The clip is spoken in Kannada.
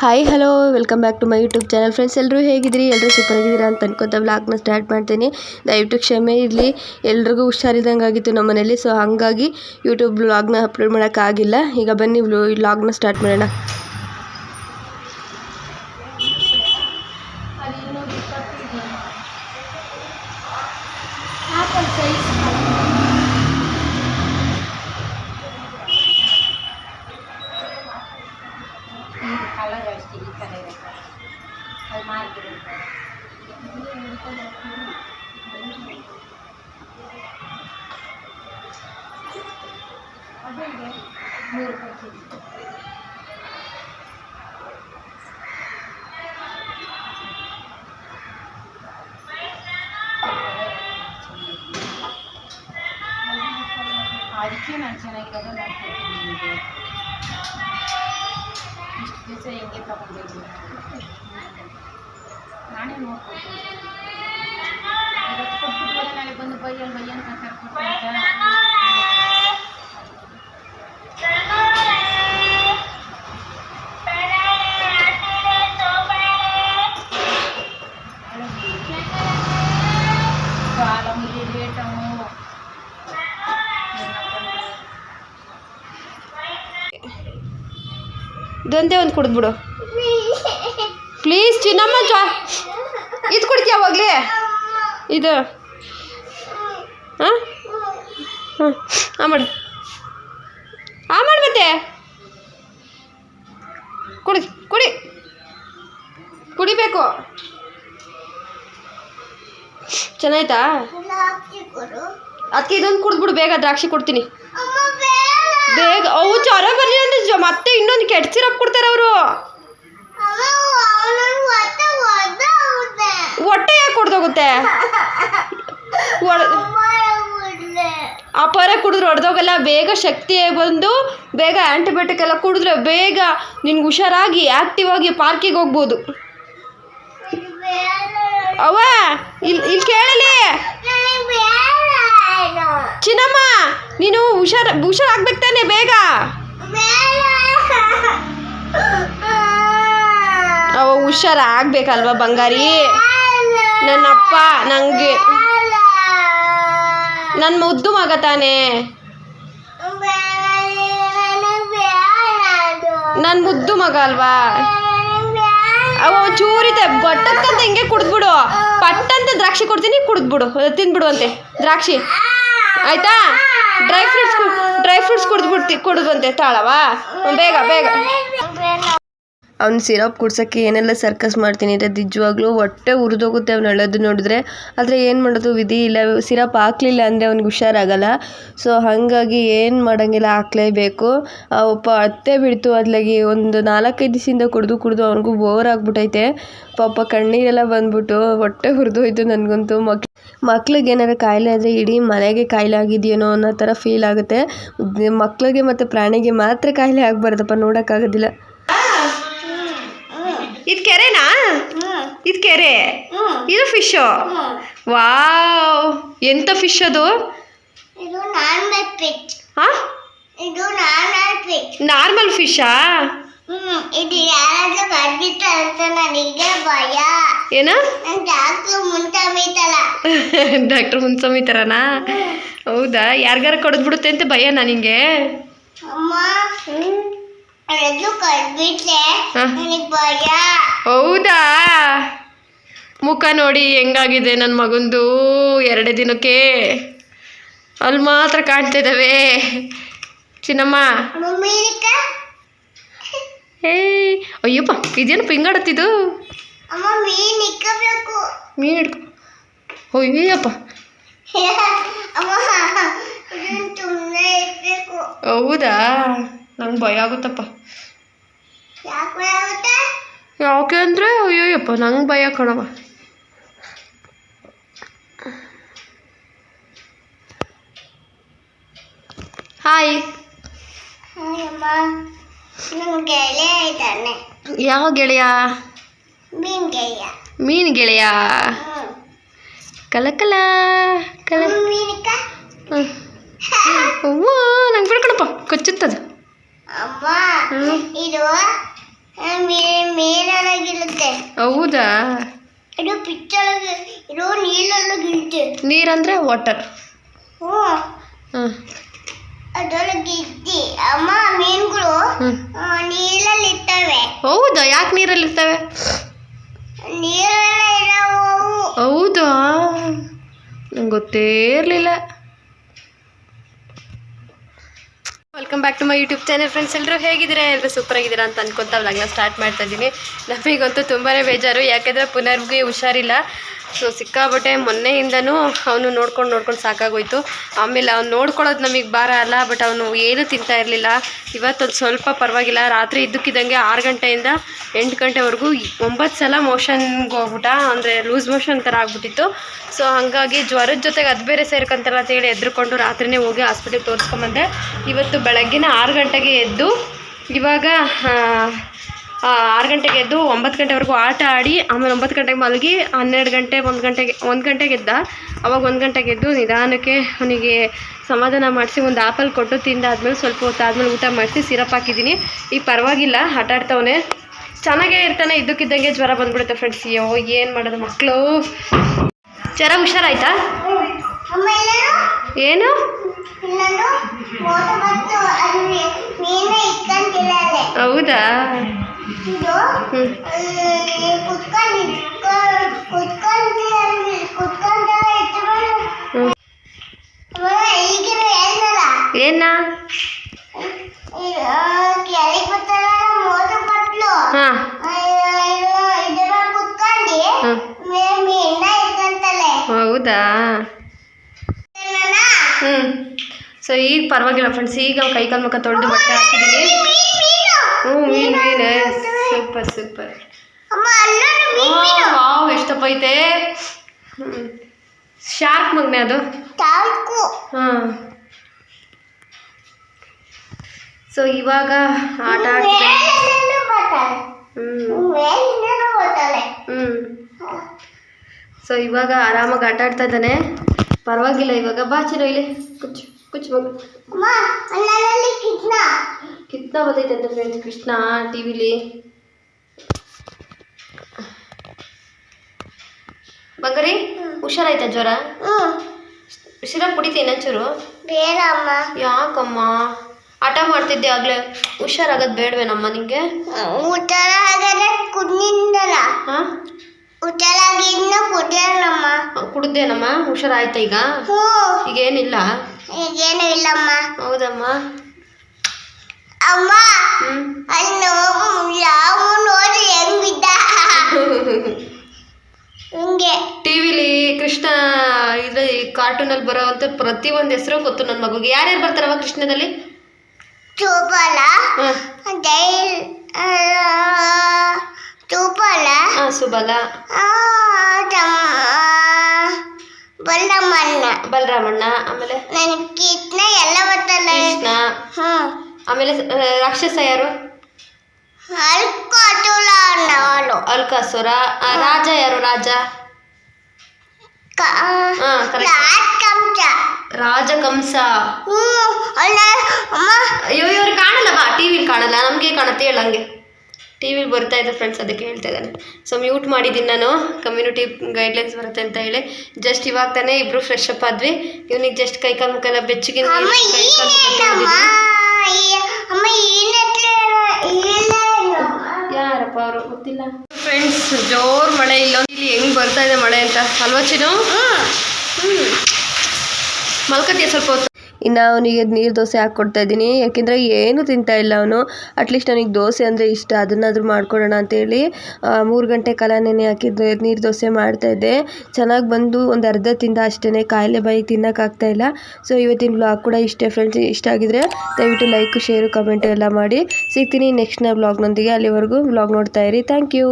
Hi hello welcome back to my YouTube channel friends ಎಲ್ಲರೂ ಹೇಗಿದ್ರಿ ಎಲ್ಲರೂ ಸೂಪರ್ ಆಗಿದ್ದೀರಾ ಅಂತ ಅನ್ಕೋತ ವ್ಲಾಗ್ನ ಸ್ಟಾರ್ಟ್ ಮಾಡ್ತೀನಿ. ದಯವಿಟ್ಟು ಕ್ಷಮೆ ಇರಲಿ. ಎಲ್ರಿಗೂ ಹುಷಾರಿದ್ದಂಗೆ ಆಗಿತ್ತು ನಮ್ಮ ಮನೇಲಿ ಸೊ ಹಾಗಾಗಿ ಯೂಟ್ಯೂಬ್ ವ್ಲಾಗ್ನ ಅಪ್ಲೋಡ್ ಮಾಡೋಕ್ಕಾಗಿಲ್ಲ. ಈಗ ಬನ್ನಿ ವ್ಲಾಗ್ನ ಸ್ಟಾರ್ಟ್ ಮಾಡೋಣ. ನೂರು ರೂಪಾಯಿ ಕೆ ಜಿ ಅದಕ್ಕೆ ನಾನು ಚೆನ್ನಾಗಿರೋದು ಮಾಡ್ಕೊಡ್ತೀನಿ ನಿಮಗೆ ಇಷ್ಟು ದಿವಸ ಹೆಂಗೆ ತಗೊಂಡಿದ್ದೀನಿ ನಾನೇ ನೋಡ್ಕೊಡ್ತೀನಿ ಇವತ್ತು ಕೊಟ್ಬಿಟ್ಟು ನಾಳೆ ಬಂದು ಬೈಯಲ್ ಬೈಯ ಅಂತ ಕರ್ಕೊಡ್ತೀನಿ ಇದೊಂದೇ ಒಂದು ಕುಡಿದ್ಬಿಡು ಪ್ಲೀಸ್ ಚಿನ್ನಮ್ಮ ಜಾ ಇದು ಕುಡಿತೀಯ ಹೋಗ್ಲಿ ಇದು. ಹಾಂ ಹಾಂ ಆ ಮಾಡು. ಆ ಮಾಡು ಮತ್ತೆ. ಕುಡಿ ಕುಡಿ. ಕುಡಿಬೇಕು. ಚೆನ್ನಾಯ್ತಾ? ಅದಕ್ಕೆ ಇದೊಂದು ಕುಡಿದ್ಬಿಡು ಬೇಗ ದ್ರಾಕ್ಷಿ ಕೊಡ್ತೀನಿ. ಬೇಗ ಅವು ಜ್ವರ ಬರಲಿ ಅಂದ್ರೆ ಜ- ಮತ್ತೆ ಇನ್ನೊಂದು ಕೆಟ್ಟ ಸಿರಪ್ ಕೊಡ್ತಾರೆ ಅವರು. ಹೊಟ್ಟೆ ಯಾಕೆ ಕೊಡ್ದೋಗುತ್ತೆ ಆ ಕುಡಿದ್ರು ಕುಡಿದ್ರೆ ಹೊಡೆದೋಗಲ್ಲ ಬೇಗ ಶಕ್ತಿ ಬಂದು ಬೇಗ ಆ್ಯಂಟಿಬಯೋಟಿಕ್ ಎಲ್ಲ ಕುಡಿದ್ರೆ ಬೇಗ ನಿನ್ಗೆ ಹುಷಾರಾಗಿ ಆ್ಯಕ್ಟಿವ್ ಆಗಿ ಪಾರ್ಕಿಗೆ ಹೋಗ್ಬೋದು. ಅವ ಇಲ್ಲಿ ಇಲ್ಲಿ ಕೇಳಲಿ. ನೀನು ಹುಷಾರ್ ಹುಷಾರಾಗ್ಬೇಕು ತಾನೆ ಬೇಗ. ಅವ ಹುಷಾರಾಗ್ಬೇಕಲ್ವಾ ಬಂಗಾರಿ? ನನ್ನಪ್ಪ ನನಗೆ ನನ್ನ ಮುದ್ದು ಮಗ ತಾನೆ. ನನ್ನ ಮುದ್ದು ಮಗ ಅಲ್ವಾ? ಅವ ಚೂರಿದೆ ಗೊಟ್ಟಕ್ಕಂತ ಹಿಂಗೆ ಕುಡಿದ್ಬಿಡು. ಪಟ್ಟಂತ ದ್ರಾಕ್ಷಿ ಕೊಡ್ತೀನಿ, ಕುಡಿದ್ಬಿಡು. ತಿಂದ್ಬಿಡು ಅಂತೆ. ದ್ರಾಕ್ಷಿ. ಆಯ್ತಾ? ಡ್ರೈ ಫ್ರೂಟ್ಸ್ ಡ್ರೈ ಫ್ರೂಟ್ಸ್ ಕುಡಿದ್ಬಿಡ್ತಿ ಕುಡಿದ್ವಂತೆ ತಾಳವಾ? ಬೇಗ ಬೇಗ. ಅವ್ನು ಸಿರಪ್ ಕುಡ್ಸೋಕ್ಕೆ ಏನೆಲ್ಲ ಸರ್ಕಸ್ ಮಾಡ್ತೀನಿ ಅಂದರೆ ನಿಜವಾಗ್ಲೂ ಹೊಟ್ಟೆ ಉರಿದೋಗುತ್ತೆ ಅವ್ನು ಅಳೋದು ನೋಡಿದ್ರೆ. ಆದರೆ ಏನು ಮಾಡೋದು ವಿಧಿ ಇಲ್ಲ. ಸಿರಪ್ ಹಾಕ್ಲಿಲ್ಲ ಅಂದರೆ ಅವ್ನಿಗೆ ಹುಷಾರಾಗಲ್ಲ. ಸೊ ಹಾಗಾಗಿ ಏನು ಮಾಡೋಂಗಿಲ್ಲ, ಹಾಕ್ಲೇಬೇಕು. ಒಬ್ಬ ಅತ್ತೆ ಬಿಡ್ತು ಅದ್ಲಾಗಿ ಒಂದು ನಾಲ್ಕೈದು ದಿವಸದಿಂದ ಕುಡಿದು ಕುಡಿದು ಅವ್ನಿಗೂ ಬೋರ್ ಆಗ್ಬಿಟ್ಟೈತೆ ಪಾಪ ಕಣ್ಣೀರೆಲ್ಲ ಬಂದ್ಬಿಟ್ಟು ಹೊಟ್ಟೆ ಹುರಿದೋಯ್ತು ನನಗಂತೂ. ಮಕ್ ಮಕ್ಳಿಗೆ ಏನಾದ್ರು ಕಾಯಿಲೆ ಆದರೆ ಇಡೀ ಮನೆಗೆ ಕಾಯಿಲೆ ಆಗಿದೆಯೇನೋ ಅನ್ನೋ ಥರ ಫೀಲ್ ಆಗುತ್ತೆ. ಮಕ್ಕಳಿಗೆ ಮತ್ತು ಪ್ರಾಣಿಗೆ ಮಾತ್ರ ಕಾಯಿಲೆ ಆಗಬಾರ್ದಪ್ಪ ನೋಡೋಕ್ಕಾಗೋದಿಲ್ಲ ಇದು ಕೆರೆನಾ? ಇದು ಕೆರೆ? ಇದು ಫಿಶ್ ವಾವ್! ಎಂತ ಫಿಶ್ ಅದು? ನಾರ್ಮಲ್ ಫಿಶಾ ಹ್ಮ್ ಇದು ಯಾರಾದ್ರೂ ಕಡ್ದಿತ್ತ ಅಂತ ನನಗೆ ಭಯ. ಏನ? ಡಾಕ್ಟರ್ ಮುಂತ ಬೈತಲ್ಲ ಡಾಕ್ಟರ್ ಮುನ್ಸಮಿ ಥರನಾ ಹೌದಾ? ಯಾರಿಗಾರ ಕಡಿದ್ಬಿಡುತ್ತೆ ಅಂತ ಭಯ ನನಗೆ ಅಮ್ಮ ಅದು ಕಡ್ಬಿಟ್ರೆ ನನಗೆ ಭಯ. ಹೌದಾ? ಮುಖ ನೋಡಿ ಹೆಂಗಾಗಿದೆ ನನ್ನ ಮಗಂದು ಎರಡೇ ದಿನಕ್ಕೆ? ಅಲ್ಲಿ ಮಾತ್ರ ಕಾಣ್ತಿದ್ದಾವೆ ಚಿನ್ನಮ್ಮ. ಏಯ್ ಅಯ್ಯಪ್ಪ ಇದೇನು ಪಿಂಗಾಡತ್ತಿದು ಮೀನ್ ಹಿಡ್ಕೊ. ಅಯ್ಯಪ್ಪ ಹೌದಾ? ನಂಗೆ ಭಯ ಆಗುತ್ತಪ್ಪ. ಯಾಕೆ ಅಂದರೆ ಅಯ್ಯಯ್ಯಪ್ಪ ನಂಗೆ ಭಯ ಕಣವ ಹಾಯ್. ಗೆಳೆಯ ಇದ್ದಾನೆ. ಯಾವ ಗೆಳೆಯ? ಮೀನ್ ಗೆಳೆಯ. ಮೀನು ಗೆಳೆಯ. ಕಲಕಲ ಕಲ ಮೀನಿಕ ಅವ್ವ ನಂಗೆ ಬಿಡ್ಕೊಡಪ್ಪ ಕಚ್ಚುತ್ತದು. ಅಮ್ಮ. ಇದು ಮೀನ್ ನೀರೊಳಗಿರುತ್ತೆ ಹೌದಾ? ಇದು ಪಿಚ್ಚೊಳಗೆ ಇದು ನೀರೊಳಗಿರುತ್ತೆ ನೀರಂದ್ರೆ ವಾಟರ್. ಹ್ಞೂ ಹಾಂ ಅದರೊಳಗೆ ಅಮ್ಮ ಮೀನುಗಳು ನೀರಲ್ಲಿ ಇರ್ತವೆ ಹೌದಾ? ಯಾಕೆ ನೀರಲ್ಲಿ ಇರ್ತವೆ ಹೌದಾ? ನಂಗೆ ಗೊತ್ತೇ ಇರಲಿಲ್ಲ. Welcome back to my YouTube channel friends ಎಲ್ಲರೂ ಹೇಗಿದ್ದೀರಾ? ಎಲ್ಲರೂ ಸೂಪರ್ ಆಗಿದ್ದೀರಾ ಅಂತ ಅನ್ಕೊಂತ ವ್ಲಾಗ್ನ ಸ್ಟಾರ್ಟ್ ಮಾಡ್ತಾ ಇದ್ದೀನಿ. ನಮಗಂತೂ ತುಂಬಾ ಬೇಜಾರು. ಯಾಕೆಂದರೆ ಪುನರ್ಗೆ ಹುಷಾರಿಲ್ಲ. ಸೊ ಸಿಕ್ಕಾಬಟ್ಟೆ ಮೊನ್ನೆಯಿಂದನೂ ಅವನು ನೋಡ್ಕೊಂಡು ನೋಡ್ಕೊಂಡು ಸಾಕಾಗೋಯ್ತು. ಆಮೇಲೆ ಅವ್ನು ನೋಡ್ಕೊಳ್ಳೋದು ನಮಗೆ ಭಾರ ಅಲ್ಲ ಬಟ್ ಅವನು ಏನು ತಿಂತಾ ಇರಲಿಲ್ಲ. ಇವತ್ತೊಂದು ಸ್ವಲ್ಪ ಪರವಾಗಿಲ್ಲ. ರಾತ್ರಿ ಇದ್ದಕ್ಕಿದ್ದಂಗೆ ಆರು ಗಂಟೆಯಿಂದ ಎಂಟು ಗಂಟೆವರೆಗೂ ಒಂಬತ್ತು ಸಲ ಮೋಷನ್ಗೆ ಹೋಗ್ಬಿಟ್ಟ. ಅಂದರೆ ಲೂಸ್ ಮೋಷನ್ ಥರ ಆಗ್ಬಿಟ್ಟಿತ್ತು. ಸೊ ಹಾಗಾಗಿ ಜ್ವರದ ಜೊತೆಗೆ ಅದು ಬೇರೆ ಸೇರ್ಕೊಂತಾರಲ್ಲ ಅಂತ ಹೇಳಿ ಎದ್ರುಕೊಂಡು ರಾತ್ರಿನೇ ಹೋಗಿ ಹಾಸ್ಪಿಟ್ಲಿಗೆ ತೋರಿಸ್ಕೊಂಬಂದೆ. ಇವತ್ತು ಬೆಳಗ್ಗಿನ ಆರು ಗಂಟೆಗೆ ಎದ್ದು ಇವಾಗ ಆರು ಗಂಟೆಗೆ ಎದ್ದು ಒಂಬತ್ತು ಗಂಟೆವರೆಗೂ ಆಟ ಆಡಿ ಆಮೇಲೆ ಒಂಬತ್ತು ಗಂಟೆಗೆ ಮಲಗಿ ಹನ್ನೆರಡು ಗಂಟೆ ಒಂದು ಗಂಟೆಗೆ ಒಂದು ಗಂಟೆಗೆ ಎದ್ದ. ಅವಾಗ ಒಂದು ಗಂಟೆಗೆ ಎದ್ದು ನಿಧಾನಕ್ಕೆ ಅವನಿಗೆ ಸಮಾಧಾನ ಮಾಡಿಸಿ ಒಂದು ಆಪಲ್ ಕೊಟ್ಟು ತಿಂದಾದ್ಮೇಲೆ ಸ್ವಲ್ಪ ಹೊತ್ತು ಆದ್ಮೇಲೆ ಊಟ ಮಾಡಿಸಿ ಸಿರಪ್ ಹಾಕಿದ್ದೀನಿ ಈಗ ಪರವಾಗಿಲ್ಲ ಆಟ ಆಡ್ತವನೆ. ಚೆನ್ನಾಗೇ ಇರ್ತಾನೆ ಇದ್ದಕ್ಕಿದ್ದಂಗೆ ಜ್ವರ ಬಂದ್ಬಿಡುತ್ತೆ ಫ್ರೆಂಡ್ಸ್ ಅಯ್ಯೋ ಏನು ಮಾಡೋದು ಮಕ್ಕಳು ಜ್ವರ ಹುಷಾರಾಯ್ತಾ? ಏನು? ಹೌದಾ? ಏನ? ಹೌದಾ? ಹ್ಮ್. ಮೀನ ಇಟ್ಕೊಂತಲೆ ಹೌದಾ ಹ್ಞೂ ಸೊ ಈಗ ಪರವಾಗಿಲ್ಲ ಫ್ರೆಂಡ್ಸ್ ಈಗ ಕೈ ಕಾಲು ಮುಖ ತೊಳೆದು ಬಟ್ಟೆ ಹಾಕಿದ್ದೀನಿ ಹ್ಞೂ ಮೀನು ಮೀನು. ಸೂಪರ್ ಸೂಪರ್ ವಾವ್ ಎಷ್ಟಪ್ಪ ಐತೆ. ಶಾರ್ಕ್ ಮಗ್ನೆ ಅದು? ಹಾಂ. ಸೊ ಇವಾಗ ಆಟ ಹ್ಞೂ ಸೊ ಇವಾಗ ಆರಾಮಾಗಿ ಆಟ ಆಡ್ತಾ ಇದ್ದಾನೆ. ಪರವಾಗಿಲ್ಲ ಇವಾಗ. ಬಾ ಚಿರೋ ಇಲ್ಲಿ. ಕುಚ್ಚು ಕುಚ್ಚು ಮಗು. ಕಿತ್ನ. ಬರ್ತೈತೆ ಅಂತ ಫ್ರೆಂಡ್ಸ್ ಕೃಷ್ಣ ಟಿವಿಲಿ. ವಿಲಿ ಬಂಗಾರಿ ಹುಷಾರಾಯ್ತಾ ಜ್ವರ? ಸಿರಪ್ ಕುಡಿತೀನಿ ಒಂಚೂರು ಅಮ್ಮ. ಯಾಕಮ್ಮ? ಆಟ ಮಾಡ್ತಿದ್ದೆ ಆಗ್ಲೇ. ಹುಷಾರಾಗೋದು ಬೇಡವೇನಮ್ಮ ನಿಂಗೆ? ಹುಷಾರಾಗದ ಕುಡ್ನಿಂದಲ್ಲ ಹಾಂ? ಉತ್ತರಾಗಿದ್ನ ಕುಡಿಯಲ್ಲಮ್ಮ ಕುಡ್ದೇನಮ್ಮ? ಹುಷಾರಾಯ್ತಾ ಈಗ? ಹ್ಞೂ. ಈಗ ಏನಿಲ್ಲ ಈಗೇನು ಇಲ್ಲಮ್ಮ. ಹೌದಮ್ಮ. ಅಮ್ಮ ಹ್ಞೂ ಅನ್ನು ಯಾವ ನೋಡಿ ಹೆಂಗ್ ಬಿದ್ದ ಹಿಂಗೆ. ಟಿವಿಲಿ ಕೃಷ್ಣ ಇದು ಕಾರ್ಟೂನಲ್ಲಿ ಬರೋವಂಥ ಪ್ರತಿಯೊಂದು ಹೆಸರು ಗೊತ್ತು ನನ್ನ ಮಗುಗೆ. ಯಾರ್ಯಾರು ಬರ್ತಾರವ ಕೃಷ್ಣದಲ್ಲಿ ಚೋಬಲ ಹಾಂ. ಜೈಲ್ ಚೂಪಲ ಹಾಂ ಸುಬಲ. ಬಲ್ಲಮ್ಮನ್ನ ಬಲರಾಮಣ್ಣ. ಆಮೇಲೆ? ನನ್ ಕಿತ್ನ ಎಲ್ಲ ಬರ್ತಲ್ಲ ಕೃಷ್ಣ. ಹ್ಮ್. ಆಮೇಲೆ ಆ, ರಾಕ್ಷಸ ಯಾರು? ಅಲ್ಕೊಟುಲ ಅವಳು ಅಲ್ಕಾಸುರ. ಆ, ರಾಜ ಯಾರು ರಾಜ? ಹಾಂ ಆ ಲಾಟ್ ಕಂಚ ರಾಜ ಕಂಸ ಹ್ಞೂ ಅಲ್ಲ ಅಮ್ಮ. ಅಯ್ಯೋ ಇವ್ರು ಕಾಣಲ್ಲ ಬಾ ಟಿವಿ ಕಾಣಲ್ಲ ನಮಗೆ ಕಾಣತ್ತೆ ಹೇಳಂಗೆ ಟಿ ವಿಲಿ ಬರ್ತಾ ಇದೆ ಫ್ರೆಂಡ್ಸ್ ಅದಕ್ಕೆ ಹೇಳ್ತಾ ಇದ್ದಾನೆ. ಸೊ ಮ್ಯೂಟ್ ಮಾಡಿದ್ದೀನಿ ನಾನು. ಕಮ್ಯುನಿಟಿ ಗೈಡ್ಲೈನ್ಸ್ ಬರುತ್ತೆ ಅಂತ ಹೇಳಿ. ಜಸ್ಟ್ ಇವಾಗ ತಾನೇ ಇಬ್ರು ಫ್ರೆಶ್ ಅಪ್ ಆದ್ವಿ. ಇವ್ನಿಗೆ ಜಸ್ಟ್ ಕೈ ಕಾಲು ಮುಖ ಎಲ್ಲ ಬೆಚ್ಚಗೆ ನೀರು ಅಮ್ಮ ಕೈ ಕಾಲು ಮುಖ ಏನಮ್ಮ ತೊಳ್ದಿದ್ದೀನಿ. ಅಮ್ಮ ಏನಕ್ಕೆ ಇಲ್ಲ ಯಾರಪ್ಪ ಅವರು? ಗೊತ್ತಿಲ್ಲ. ಫ್ರೆಂಡ್ಸ್ ಜೋರ್ ಮಳೆ ಇಲ್ಲ. ಇಲ್ಲಿ ಹೆಂಗ್ ಬರ್ತಾ ಇದೆ ಮಳೆ ಅಂತ. ಅಲ್ವಾ ಚಿನ್ನು? ಮಲ್ಕತಿಯ ಸ್ವಲ್ಪ ಹೊತ್ತು? ಇನ್ನು ಅವನಿಗೆ ನೀರು ದೋಸೆ ಹಾಕ್ಕೊಡ್ತಾ ಇದ್ದೀನಿ. ಯಾಕೆಂದರೆ ಏನು ತಿಂತಾ ಇಲ್ಲ ಅವನು. ಅಟ್ಲೀಸ್ಟ್ ಅವನಿಗೆ ದೋಸೆ ಅಂದರೆ ಇಷ್ಟ. ಅದನ್ನಾದರೂ ಮಾಡ್ಕೊಡೋಣ ಅಂತೇಳಿ ಮೂರು ಗಂಟೆ ಕಾಲ ನೆನೆ ಹಾಕಿದ್ದು, ನೀರು ದೋಸೆ ಮಾಡ್ತಾಯಿದ್ದೆ ಚೆನ್ನಾಗಿ ಬಂದು ಒಂದು ಅರ್ಧ ತಿಂದ ಅಷ್ಟೇ ಕಾಯಿಲೆ ಬಾಯಿ ತಿನ್ನೋಕ್ಕಾಗ್ತಾ ಇಲ್ಲ. ಸೊ ಇವತ್ತಿನ ಬ್ಲಾಗ್ ಕೂಡ ಇಷ್ಟೇ ಫ್ರೆಂಡ್ಸ್ ಇಷ್ಟ ಆಗಿದ್ರೆ ದಯವಿಟ್ಟು ಲೈಕ್ ಶೇರು ಕಮೆಂಟ್ ಎಲ್ಲ ಮಾಡಿ. ಸಿಗ್ತೀನಿ ನೆಕ್ಸ್ಟ್ನ ಬ್ಲಾಗ್ನೊಂದಿಗೆ ಅಲ್ಲಿವರೆಗೂ ಬ್ಲಾಗ್ ನೋಡ್ತಾ ಇರಿ. Thank you